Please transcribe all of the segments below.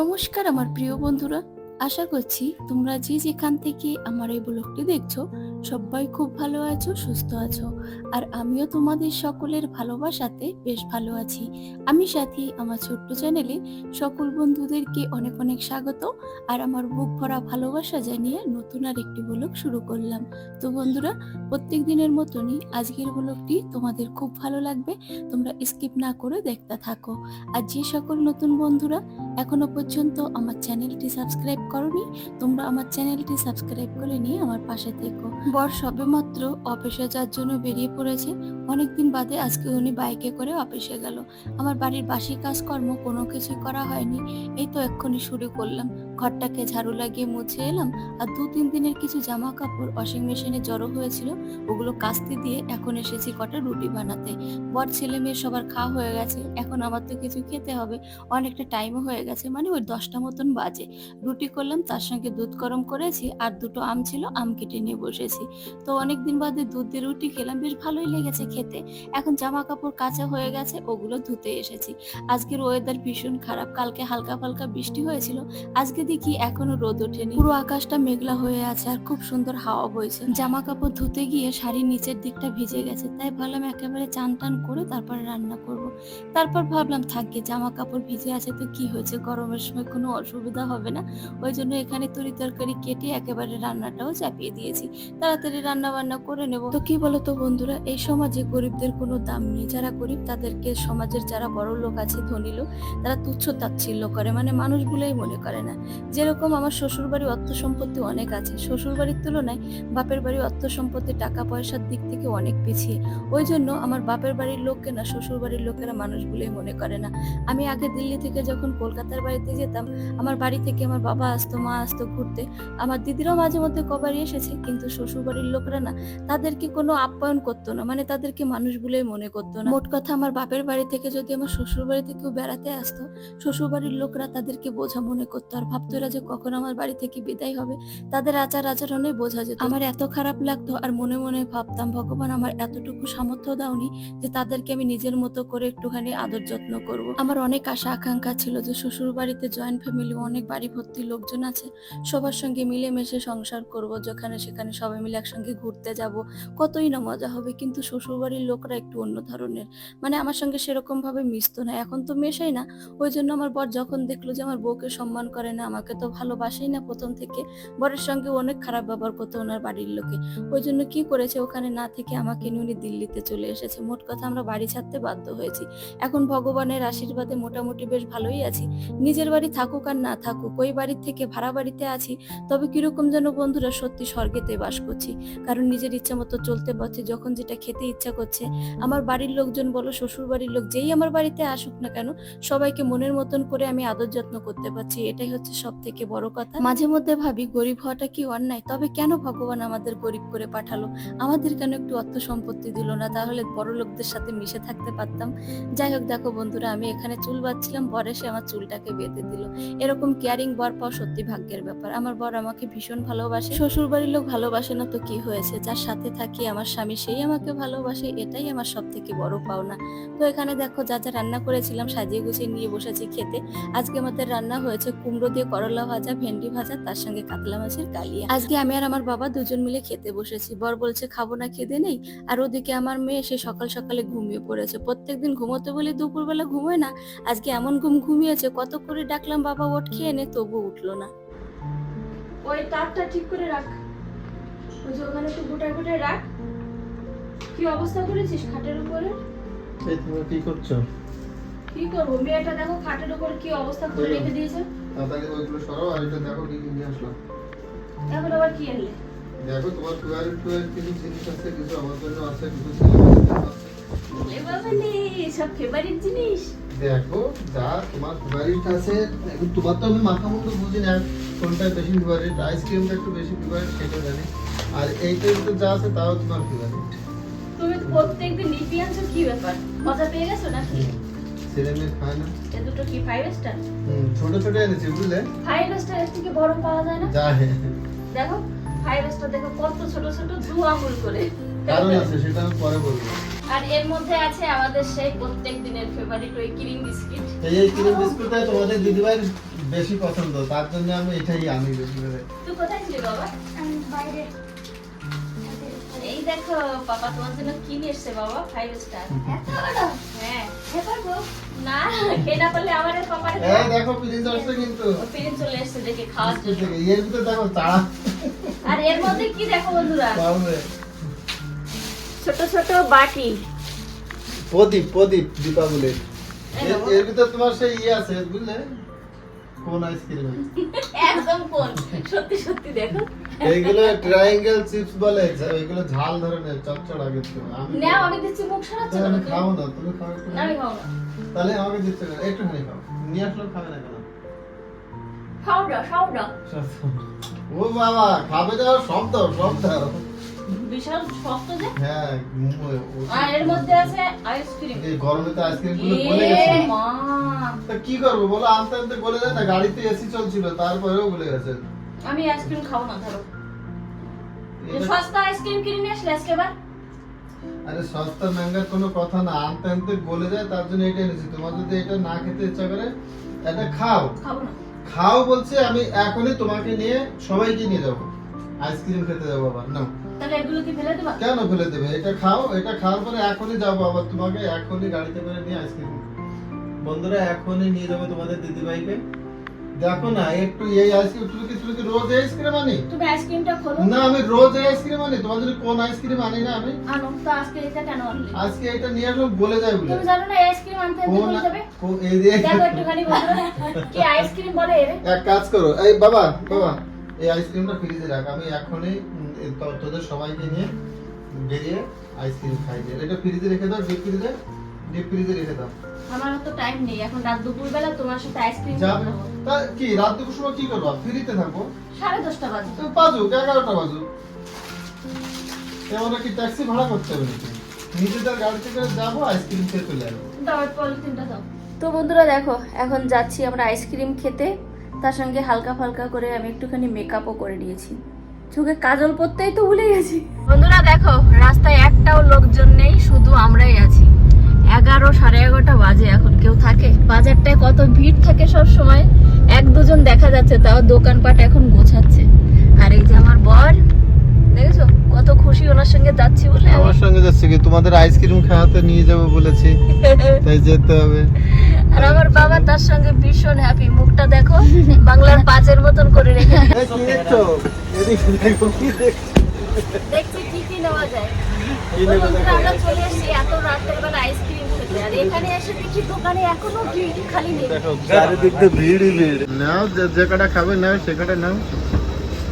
নমস্কার আমার প্রিয় বন্ধুরা। আশা করছি তোমরা যে যেখান থেকে আমার এই ব্লগটি দেখছ সবাই খুব ভালো আছো, সুস্থ আছো। আর আমিও তোমাদের সকলের ভালোবাসাতে বেশ ভালো আছি। আমি সাথী, আমার ছোট্ট চ্যানেলে সকল বন্ধুদেরকে অনেক অনেক স্বাগত। আর আমার বুক ভরা ভালোবাসা জানিয়ে নতুন আর একটি ব্লগ শুরু করলাম। তো বন্ধুরা, প্রত্যেক দিনের মতনই আজকের ব্লগটি তোমাদের খুব ভালো লাগবে। তোমরা স্কিপ না করে দেখতে থাকো। আর যে সকল নতুন বন্ধুরা এখনও পর্যন্ত আমার চ্যানেলটি সাবস্ক্রাইব করনি, তোমরা আমার চ্যানেলটি সাবস্ক্রাইব করে নিয়ে আমার পাশে থেকো। বর সবেমাত্র অফিসে যাওয়ার জন্য বেরিয়ে পড়েছে। অনেকদিন বাদে আজকে উনি বাইকে করে অফিসে গেল। আমার বাড়ির বাসি কাজকর্ম কোনো কিছুই করা হয়নি। এই তো এক্ষুনি শুরু করলাম। ঘরটাকে ঝাড়ু লাগিয়ে মুছে এলাম আর দু তিন দিনের কিছু জামা কাপড় ওয়াশিং মেশিনে জড়ো হয়েছিল। ওগুলো কাস্তে দিয়ে এখন এসেছি কটা রুটি বানাতে। বর, ছেলে মেয়ে সবার খাওয়া হয়ে গেছে। এখন আমার তো কিছু খেতে হবে। অনেকটা টাইমও হয়ে গেছে মানে ওই দশটা মতন বাজে। রুটি করলাম, তার সঙ্গে দুধ গরম করেছি আর দুটো আম ছিল, আম কেটে নিয়ে বসেছি। তো অনেকদিন বাদে দুধ দিয়ে রুটি খেলাম, বেশ ভালোই লেগেছে খেতে। এখন জামা কাপড় কাঁচা হয়ে গেছে, ওগুলো ধুতে এসেছি। আজকের ওয়েদার ভীষণ খারাপ, কালকে হালকা ফালকা বৃষ্টি হয়েছিল, আজকে দেখি এখনও রোদ ওঠেনি। পুরো আকাশটা মেঘলা হয়ে আছে আর খুব সুন্দর হাওয়া বইছে। জামা কাপড় ধুতে গিয়ে শাড়ির নিচের দিকটা ভিজে গেছে, তাই ভাবলাম একেবারে চান টান করে তারপরে রান্না করব। তারপর ভাবলাম থাকবে জামা কাপড় ভিজে আছে তো কি হয়েছে, গরমের সময় কোনো অসুবিধা হবে না। ওই জন্য এখানে তরি তরকারি কেটে একেবারে রান্নাটাও চাপিয়ে দিয়েছি। তাড়াতাড়ি রান্না বান্না করে নেব। তো কি বলতো বন্ধুরা, এই সমাজে গরিবদের কোনো দাম নেই। যারা গরিব, তাদেরকে সমাজের যারা বড় লোক আছে, ধনী লোক, তারা তুচ্ছ তাচ্ছিল্য করে। মানে মানুষ বলেই মনে করে না। যেরকম আমার শ্বশুর বাড়ি অর্থ সম্পত্তি অনেক আছে। শ্বশুর বাড়ির তুলনায় বাপের বাড়ি অর্থ সম্পত্তি টাকা পয়সার দিক থেকে অনেক পিছিয়ে। ওই জন্য আমার বাপের বাড়ির লোককে না শ্বশুর বাড়ির লোকেরা মানুষ বলেই মনে করে না। আমি আগে দিল্লি থেকে যখন কলকাতার বাড়িতে যেতাম, আমার বাড়ি থেকে আমার বাবা আসতো, মা আসতো ঘুরতে। আমার দিদিরাও মাঝে মধ্যে কবারই এসেছে, কিন্তু শ্বশুর বাড়ির লোকরা না তাদেরকে কোনো আপ্যায়ন করতো না মানে তাদেরকে মানুষ বলেই মনে করতো না। মোট কথা আমার বাপের বাড়ি থেকে যদি আমার শ্বশুর বাড়ি থেকেও বেড়াতে আসতো শ্বশুর বাড়ির লোকরা তাদেরকে বোঝা মনে করতো। আর ভাবতো এরা যে কখন আমার বাড়ি থেকে বিদায় হবে, তাদের আচার আচরণে বোঝা যেত। আমার এত খারাপ লাগতো আর মনে মনে ভাবতাম, ভগবান, আমার এতটুকু সামর্থ্য দাওনি যে তাদেরকে আমি নিজের মতো করে একটুখানি আদর যত্ন করব। আমার অনেক আশা, আকাঙ্ক্ষা ছিল যে শ্বশুর বাড়িতে জয়েন্ট ফ্যামিলি অনেক বাড়ি ভর্তি লোকজন আছে, সবার সঙ্গে মিলেমিশে সংসার করব, যেখানে সেখানে সবাই একসঙ্গে ঘুরতে যাব, কতই না মজা হবে। কিন্তু শ্বশুর বাড়ির লোকরা একটু অন্য ধরনের। মানে আমার সঙ্গে সেরকম ভাবে মিশতো না, এখন তো মেশাই না। ওই জন্য আমার বর যখন দেখল যে আমার বউকে সম্মান করে না, আমাকে তো ভালোবাসেই না প্রথম থেকে। বরের সঙ্গে অনেক খারাপ ব্যবহার করতো ওনার বাড়ির লোকে। ওই জন্য কি করেছে ওখানে না থেকে আমাকে নিয়ে উনি দিল্লিতে চলে এসেছে। মোট কথা আমরা বাড়ি ছাড়তে বাধ্য হয়েছি। এখন ভগবানের আশীর্বাদে মোটামুটি বেশ ভালোই আছি। নিজের বাড়ি থাকুক আর না থাকুক, ওই বাড়ির থেকে ভাড়া বাড়িতে আছি। তবে কীরকম যেন বন্ধুরা সত্যি স্বর্গেতে বাস করছি। কারণ নিজের ইচ্ছা মতো চলতে পারছি, যখন যেটা খেতে ইচ্ছা করছে। আমার বাড়ির লোকজন বলো শ্বশুর বাড়ির লোক, যেই আমার বাড়িতে আসুক না কেন, সবাইকে মনের মতন করে আমি আদর যত্ন করতে পারছি। এটাই হচ্ছে সব থেকে বড় কথা। মাঝে মধ্যে ভাবি, গরিব হওয়াটা কি অন্যায়? তবে কেন ভগবান আমাদের গরিব করে পাঠালো? আমাদের কেন একটু অর্থ সম্পত্তি দিল না? তাহলে বড় লোকদের সাথে মিশে থাকতে পারতাম। যাই হোক, দেখো বন্ধুরা, আমি এখানে চুল বাঁধছিলাম বর এসে আমার চুলটাকে বেঁধে দিল। এরকম কেয়ারিং বর পাওয়া সত্যি ভাগ্যের ব্যাপার। আমার বর আমাকে ভীষণ ভালোবাসে। শ্বশুর বাড়ির লোক ভালোবাসে তো কি হয়েছে? যার সাথে থাকি, আমার স্বামী সেই আমাকে ভালোবাসে, এটাই আমার সব থেকে বড় পাওনা। তো এখানে দেখো, যা যা রান্না করেছিলাম, সাজিয়ে গুছিয়ে নিয়ে বসেছি খেতে। আজকে আমাদের রান্না হয়েছে কুমড়ো দিয়ে করলা ভাজা, ভেন্ডি ভাজা, তার সঙ্গে কাতলা মাছের কালিয়া। আজকে আমি আর আমার বাবা দুজন মিলে খেতে বসেছি। বর বলছে, খাব না খেতে নেই। আর ওদিকে আমার মেয়ে, সে সকাল সকালে ঘুমিয়ে পড়েছে। প্রত্যেকদিন ঘুমোতে বলে দুপুরবেলা ঘুমোয় না। আজকে এমন ঘুম ঘুমিয়েছে, কত করে ডাকলাম, বাবা ওট খেয়ে নে। তবু উঠল না। ওই তারটা ঠিক করে রাখ। ওই যে ওখানে একটু গোটায় গোটায় রাখ। কি অবস্থা করেছিস খাটের উপরে? এই তোমরা কি করছ? কি করব? মেয়েটা দেখো খাটের উপর কি অবস্থা করে রেখে দিয়েছে। তাড়াতাড়ি ওইগুলো সরাও আর এটা দেখো কি নিয়ে আসলাম এখন আবার কি এলে দেখো তোমার টুয়েলভ টুয়েলভ কিছু জিনিস আছে কিছু আমার জন্য আছে কিছু জন্য আছে। বাবা নে সব ফেভারিট জিনিস। দেখো যা তোমার ফেভারিট আছে তোমার তো আমি মাখা মুখো বুঝি না কোনটা বেশি ফেভারিট আইসক্রিমটা একটু বেশি ফেভারিট সেটা জানি। আর এইটা তো যা আছে তাও তোমার ফেভারিট তুমি প্রত্যেকদিন লিপি আনছো কি ব্যাপার? মজা পেয়ে গেছো নাকি? ছেলে মেয়ে খায় না। এ দুটো কি ফাইভ স্টার হুম, ছোট ছোট এনেছি বুঝলে? ফাইভ স্টার এর থেকে বড় পাওয়া যায় না? দেখো ফাইভ স্টার দেখো কত ছোট ছোট দু আঙুল করে। কারণ আছে সেটা আমি পরে বলব। আর এর মধ্যে আছে আমাদের সেই প্রত্যেক দিনের ফেভারিট ওই ক্রিম বিস্কিট। এই এই ক্রিম বিস্কুটটা তোমাদের দিদিভাইয়ের বেশি পছন্দ তার জন্য আমি এটাই আনি বেশি করে তুই কোথায় ছিলি বাবা? আমি বাইরে। এই দেখো পাপা তোমার জন্য কি নিয়ে এসছে বাবা? ফাইভ স্টার এত বড়? হ্যাঁ। না খেয়ে না পারলে আমার এই দেখো প্রিন্স আসছে কিন্তু। ফিরে চলে এসছে দেখে খাওয়ার জন্য। এর ভিতরে দেখো আর এর মধ্যে কি দেখো বন্ধুরা? ছোট ছোট বাটি। প্রদীপ প্রদীপ দীপাবলির। এর- ভিতরে তোমার সেই ইয়ে আছে বুঝলে? কোন আইসক্রিম? একদম কোন? সত্যি সত্যি দেখো। এইগুলো ট্রায়াঙ্গেল চিপস বলে এগুলো ঝাল ধরনের চচ্চড়া কিন্তু। আমি নাও আমি দিচ্ছি মুখ সারাচ্ছ তুমি? খাও না তুমি খাও একটু। আমি খাও না। তাহলে আমাকে দিতে হবে একটুখানি খাও। নিয়ে আসলে খাবে না কেন? খাও না খাও না। ও বাবা খাবে দাও সব দাও সব দাও। বিশাল শক্ত যে? হ্যাঁ আর এর মধ্যে আছে আইসক্রিম এই গরমে তো আইসক্রিমগুলো গলে গেছে। মা। তা কি করব বলো আনতে আনতে গলে যায় না গাড়িতে এসি চলছিল তারপরেও গলে গেছে। আমি আইসক্রিম খাব না ধরো। সস্তা আইসক্রিম কিনে নিয়ে আসলে আজকে এবার আরে সস্তা ম্যাঙ্গার কোনো কথা না আনতে আনতে গলে যায় তার জন্য এটা এনেছি। তোমার যদি এটা না খেতে ইচ্ছা করে এটা খাও। খাব না। খাও বলছে আমি এখনই তোমাকে নিয়ে সবাইকে নিয়ে যাব। আইসক্রিম খেতে যাব আবার না তাহলে এগুলো কি ফেলে দেবা? কেন ফেলে দেবে? এটা খাও এটা খাওয়ার পরে এখনই যাব আবার তোমাকে এখনই গাড়িতে করে নিয়ে আইসক্রিম বন্ধুরা এখনই নিয়ে যাব তোমাদের দিদিভাইকে। দেখো না একটু এই আইসক্রিম তুমি কি তুমি কি রোজ আইসক্রিম আনি? তুমি আইসক্রিমটা খোলো। না আমি রোজ আইসক্রিম আনি। তোমার জন্য কোন আইসক্রিম আনি না আমি? আনো তো আজকে এটা কেন আনলে? আজকে এটা নিয়ে আসলে বলে যায় বলে। তুমি জানো না আইসক্রিম আনতে কোন যাবে? এই দেখো একটুখানি বলো। কি আইসক্রিম বলে এর? এক কাজ করো। এই বাবা বাবা। এই আইসক্রিমটা ফ্রিজে রাখ। আমি এখনই তোদের সবাইকে নিয়ে বেরিয়ে আইসক্রিম খাই। দিয়ে এটা ফ্রিজে রেখে দাও ডিপ ফ্রিজে ডিপ ফ্রিজে রেখে দাও। আমার তো টাইম নেই। এখন রাত দুপুর বেলা তোমার সাথে আইসক্রিম খাব তা কি রাত দুপুর সময় কি করবা? ফ্রিতে থাকব সাড়ে দশটা বাজে। তো বাজুক এগারোটা বাজুক। এমন কি ট্যাক্সি ভাড়া করতে হবে নাকি? নিজেদের গাড়ি থেকে যাব আইসক্রিম খেয়ে চলে আসব। দাও পলিথিনটা দাও। তো বন্ধুরা দেখো এখন যাচ্ছি আমরা আইসক্রিম খেতে। তার সঙ্গে হালকা ফালকা করে আমি একটুখানি মেকআপও করে নিয়েছি। চোখে কাজল পরতেই তো ভুলে গেছি। বন্ধুরা দেখো, রাস্তায় একটাও লোকজন নেই, শুধু আমরাই আছি। এগারো সাড়ে এগারোটা বাজে এখন, কেউ থাকে? বাজারটায় কত ভিড় থাকে সব সময়? এক দুজন দেখা যাচ্ছে, তাও দোকানপাট এখন গোছাচ্ছে। আর এই যে আমার বর দেখেছ? কত খুশি ওনার সঙ্গে যাচ্ছি বলে আমার সঙ্গে যাচ্ছে কি? তোমাদের আইসক্রিম খাওয়াতে নিয়ে যাব বলেছি। তাই যেতে হবে। আর আমার বাবা তার সঙ্গে ভীষণ হ্যাপি মুখটা দেখো বাংলার পাঁচের মতন করে রেখে দেখছ? কি কি কি নেওয়া যায়। কি তো নেবে বন্ধুরা, দেখো আমরা চলে এসেছি এত রাতের বেলা আইসক্রিম খেতে। আর এখানে এসে দেখি দোকানে এখনও ভিড় খালি নেই। চারিদিক দিয়ে ভিড়ই ভিড়। নাও যে যে কটা খাবে নাও সে কটা নাও।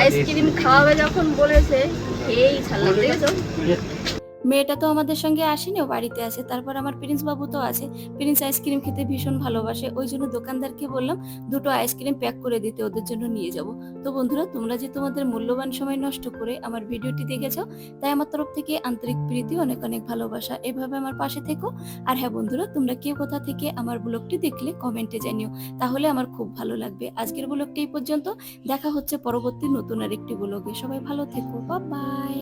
আইসক্রিম খাওয়াবে যখন বলেছে খেয়েই ছাড়লাম দেখেছ? মেয়েটা তো আমাদের সঙ্গে আসেনি, ও বাড়িতে আছে। তারপর আমার প্রিন্স বাবু তো আছে। প্রিন্স আইসক্রিম খেতে ভীষণ ভালোবাসে। ওই জন্য দোকানদারকে বললাম, দুটো আইসক্রিম প্যাক করে দিতে, ওদের জন্য নিয়ে যাব। তো বন্ধুরা, তোমরা যে তোমাদের মূল্যবান সময় নষ্ট করে আমার ভিডিওটি দেখেছ, তাই আমার তরফ থেকে আন্তরিক প্রীতি, অনেক অনেক ভালোবাসা। এভাবে আমার পাশে থেকো। আর হ্যাঁ বন্ধুরা, তোমরা কে কোথা থেকে আমার ব্লগটি দেখলে কমেন্টে জানিও। তাহলে আমার খুব ভালো লাগবে। আজকের ব্লগটি এই পর্যন্ত। দেখা হচ্ছে পরবর্তী নতুন আর একটি ব্লগে। সবাই ভালো থেকো। বা বাই।